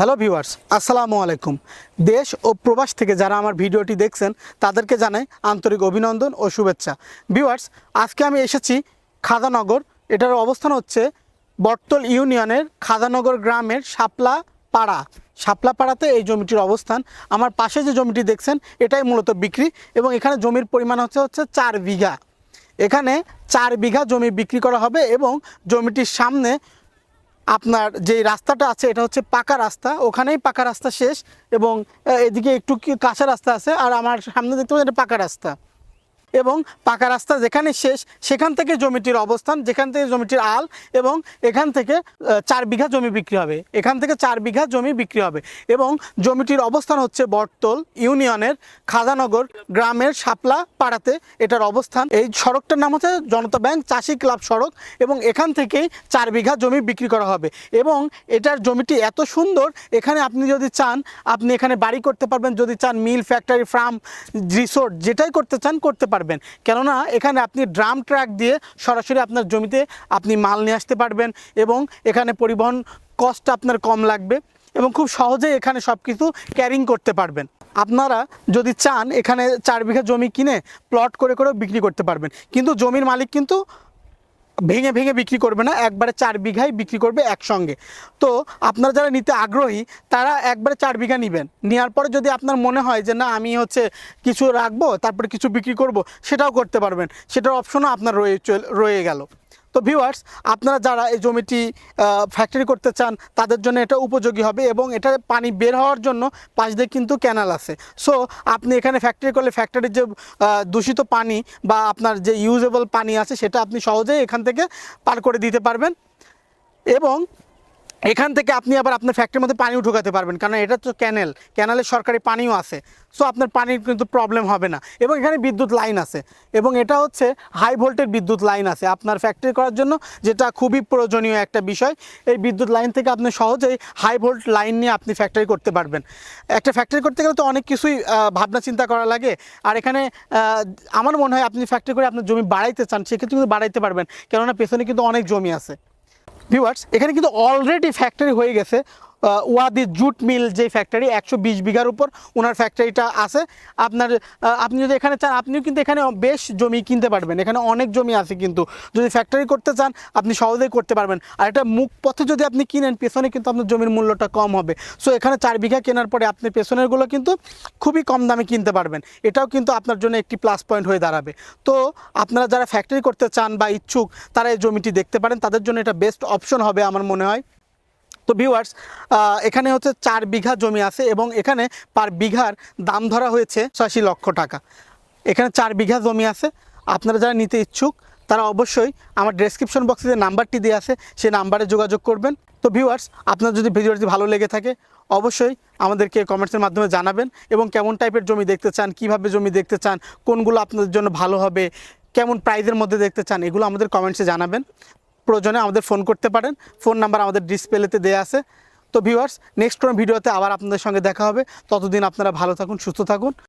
Hello viewers, আসসালামু আলাইকুম। দেশ ও প্রবাস থেকে যারা আমার ভিডিওটি দেখছেন, তাদেরকে জানাই আন্তরিক অভিনন্দন ও শুভেচ্ছা। ভিউয়ার্স, আজকে আমি এসেছি খাদানগর। এটার অবস্থান হচ্ছে বটতল ইউনিয়নের খাদানগর গ্রামের শাপলা পাড়া। শাপলা পাড়াতে এই জমিটির অবস্থান। আমার পাশে যে জমিটি দেখছেন, এটাই মূলত বিক্রি এবং এখানে জমির পরিমাণ হচ্ছে হচ্ছে চার বিঘা। এখানে চার বিঘা জমি বিক্রি করা হবে এবং জমিটির সামনে আপনার যে রাস্তাটা আছে, এটা হচ্ছে পাকা রাস্তা। ওখানেই পাকা রাস্তা শেষ এবং এদিকে একটু কাঁচা রাস্তা আছে, আর আমার সামনে দেখতে পাচ্ছি এটা পাকা রাস্তা। এবং পাকা রাস্তা যেখানে শেষ, সেখান থেকে জমিটির অবস্থান, যেখান থেকে জমিটির আল এবং এখান থেকে চার বিঘা জমি বিক্রি হবে। এখান থেকে চার বিঘা জমি বিক্রি হবে এবং জমিটির অবস্থান হচ্ছে বটতল ইউনিয়নের খাজানগর গ্রামের শাপলা পাড়াতে এটার অবস্থান। এই সড়কটার নাম হচ্ছে জনতা ব্যাংক চাষি ক্লাব সড়ক এবং এখান থেকেই চার বিঘা জমি বিক্রি করা হবে এবং এটার জমিটি এত সুন্দর, এখানে আপনি যদি চান, আপনি এখানে বাড়ি করতে পারবেন। যদি চান মিল, ফ্যাক্টরি, ফার্ম, রিসোর্ট, যেটাই করতে চান, করতে পারবেন। কেননা এখানে আপনি ড্রাম ট্রাক দিয়ে সরাসরি আপনার জমিতে আপনি মাল নিয়ে আসতে পারবেন এবং এখানে পরিবহন কস্ট আপনার কম লাগবে এবং খুব সহজে এখানে সব কিছু ক্যারিং করতে পারবেন। আপনারা যদি চান এখানে চার বিঘা জমি কিনে প্লট করে করেও বিক্রি করতে পারবেন। কিন্তু জমির মালিক কিন্তু ভেঙে ভেঙে বিক্রি করবে না, একবারে চার বিঘাই বিক্রি করবে একসঙ্গে। তো আপনারা যারা নিতে আগ্রহী, তারা একবারে চার বিঘা নেবেন। নেওয়ার পরে যদি আপনার মনে হয় যে, না, আমি হচ্ছে কিছু রাখব, তারপরে কিছু বিক্রি করব, সেটাও করতে পারবেন। সেটার অপশনও আপনার রয়ে রয়ে গেল। তো ভিউয়ার্স আপনারা যারা এই জমিটি ফ্যাক্টরি করতে চান, তাদের জন্য এটা উপযোগী হবে এবং এটা পানি বের হওয়ার জন্য পাশ দিয়ে কিন্তু ক্যানাল আছে। সো আপনি এখানে ফ্যাক্টরি করলে ফ্যাক্টরির যে দূষিত পানি বা আপনার যে ইউজেবল পানি আছে, সেটা আপনি সহজেই এখান থেকে পার করে দিতে পারবেন। এবং এখান থেকে আপনি আবার আপনার ফ্যাক্টরির মধ্যে পানিও ঢোকাতে পারবেন, কারণ এটা তো ক্যানেল ক্যানেলে সরকারি পানিও আছে। সো আপনার পানির কিন্তু প্রবলেম হবে না। এবং এখানে বিদ্যুৎ লাইন আছে। এবং এটা হচ্ছে হাই ভোল্টের বিদ্যুৎ লাইন আছে। আপনার ফ্যাক্টরি করার জন্য যেটা খুবই প্রয়োজনীয় একটা বিষয়, এই বিদ্যুৎ লাইন থেকে আপনি সহজেই হাই ভোল্ট লাইন নিয়ে আপনি ফ্যাক্টরি করতে পারবেন। একটা ফ্যাক্টরি করতে গেলে তো অনেক কিছুই ভাবনা চিন্তা করা লাগে। আর এখানে আমার মনে হয় আপনি ফ্যাক্টরি করে আপনার জমি বাড়াইতে চান, সেক্ষেত্রে কিন্তু বাড়াইতে পারবেন। কেননা পেছনে কিন্তু অনেক জমি আছে। ভিউয়ার্স এখানে কিন্তু অলরেডি ফ্যাক্টরি হয়ে গেছে। ওয়াদি জুট মিল যে ফ্যাক্টরি একশো বিশ বিঘার উপর ওনার ফ্যাক্টরিটা আছে। আপনার আপনি যদি এখানে চান, আপনিও কিন্তু এখানে বেশ জমি কিনতে পারবেন। এখানে অনেক জমি আছে কিন্তু। যদি ফ্যাক্টরি করতে চান, আপনি সহজেই করতে পারবেন। আর এটা মুখ পথে যদি আপনি কিনেন, পেছনে কিন্তু আপনার জমির মূল্যটা কম হবে। সো এখানে চার বিঘা কেনার পরে আপনি পেছনেরগুলো কিন্তু খুবই কম দামে কিনতে পারবেন। এটাও কিন্তু আপনার জন্য একটি প্লাস পয়েন্ট হয়ে দাঁড়াবে। তো, আপনারা যারা ফ্যাক্টরি করতে চান বা ইচ্ছুক, তারা এই জমিটি দেখতে পারেন। তাদের জন্য এটা বেস্ট অপশন হবে, আমার মনে হয়। তো ভিউয়ার্স এখানে হচ্ছে চার বিঘা জমি আছে এবং এখানে পার বিঘার দাম ধরা হয়েছে ছয়াশি লক্ষ টাকা। এখানে চার বিঘা জমি আছে, আপনারা যারা নিতে ইচ্ছুক, তারা অবশ্যই আমার ডেসক্রিপশন বক্সে যে নাম্বারটি দেওয়া আছে সেই নাম্বারে যোগাযোগ করবেন। তো ভিউয়ার্স আপনার যদি ভিডিওটি ভালো লেগে থাকে, অবশ্যই আমাদেরকে কমেন্টসের মাধ্যমে জানাবেন এবং কেমন টাইপের জমি দেখতে চান, কীভাবে জমি দেখতে চান, কোনগুলো আপনাদের জন্য ভালো হবে, কেমন প্রাইজের মধ্যে দেখতে চান, এগুলো আমাদের কমেন্টসে জানাবেন। প্রয়োজনে আমাদের ফোন করতে পারেন। ফোন নাম্বার আমাদের ডিসপ্লেতে দেওয়া আছে। তো ভিউয়ার্স নেক্সট কোনো ভিডিওতে আবার আপনাদের সঙ্গে দেখা হবে। ততদিন আপনারা ভালো থাকুন, সুস্থ থাকুন।